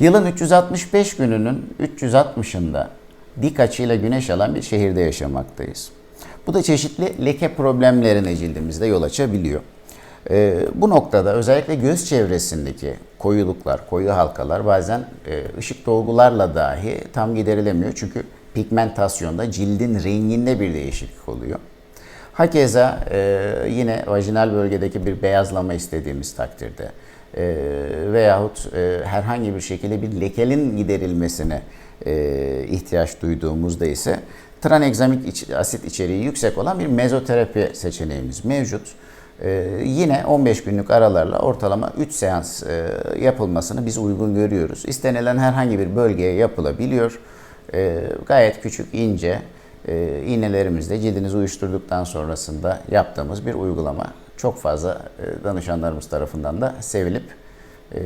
Yılın 365 gününün 360'ında dik açıyla güneş alan bir şehirde yaşamaktayız. Bu da çeşitli leke problemlerine cildimizde yol açabiliyor. Ee, bu noktada özellikle göz çevresindeki koyuluklar, koyu halkalar bazen e, ışık dolgularla dahi tam giderilemiyor. Çünkü pigmentasyonda cildin renginde bir değişiklik oluyor. Hakeza e, yine vajinal bölgedeki bir beyazlama istediğimiz takdirde e, veyahut e, herhangi bir şekilde bir lekelin giderilmesine e, ihtiyaç duyduğumuzda ise tranegzamik iç- asit içeriği yüksek olan bir mezoterapi seçeneğimiz mevcut. E, yine 15 günlük aralarla ortalama 3 seans e, yapılmasını biz uygun görüyoruz. İstenilen herhangi bir bölgeye yapılabiliyor. E, gayet küçük, ince, e, iğnelerimizle cildinizi uyuşturduktan sonrasında yaptığımız bir uygulama. Çok fazla e, danışanlarımız tarafından da sevilip e,